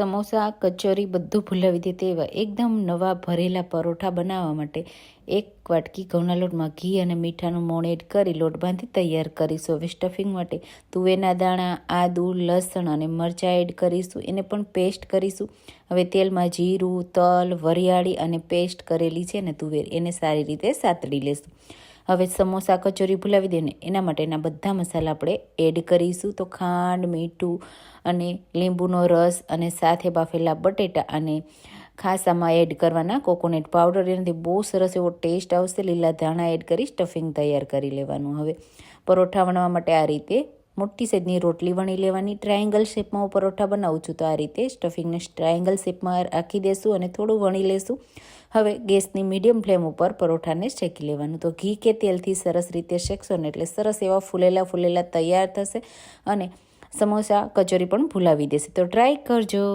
સમોસા, કચોરી બધું ભૂલાવી દે તેવા એકદમ નવા ભરેલા પરોઠા બનાવવા માટે એક વાટકી ઘઉંના લોટમાં ઘી અને મીઠાનું મોણ એડ કરી લોટ બાંધી તૈયાર કરીશું. હવે સ્ટફિંગ માટે તુવેરના દાણા, આદુ, લસણ અને મરચાં એડ કરીશું. એને પણ પેસ્ટ કરીશું. હવે તેલમાં જીરું, તલ, વરિયાળી અને પેસ્ટ કરેલી છે ને તુવેર, એને સારી રીતે સાતડી લેશું. હવે સમોસા કચોરી ભૂલાવી દે ને એના માટેના બધા મસાલા આપણે એડ કરીશું. તો ખાંડ, મીઠું અને લીંબુનો રસ અને સાથે બાફેલા બટેટા અને ખાસ આમાં એડ કરવાના કોકોનટ પાવડર. એનાથી બહુ સરસ એવો ટેસ્ટ આવશે. લીલા ધાણા એડ કરી સ્ટફિંગ તૈયાર કરી લેવાનું. હવે પરોઠા વણવા માટે આ રીતે મોટી સાઈઝની રોટલી વણી લેવાની ટ્રાયેંગલ શેપમાં હું પરોઠા બનાવું છું. તો આ રીતે સ્ટફિંગને ટ્રાયેંગલ શેપમાં રાખી દેશું અને થોડું વણી લેશું. હવે ગેસની મીડિયમ ફ્લેમ ઉપર પરોઠાને શેકી લેવાનું. તો ઘી કે તેલથી સરસ રીતે શેકશો ને એટલે સરસ એવા ફૂલેલા ફૂલેલા તૈયાર થશે અને સમોસા કચોરી પણ ભૂલાવી દેશે. તો ટ્રાય કરજો.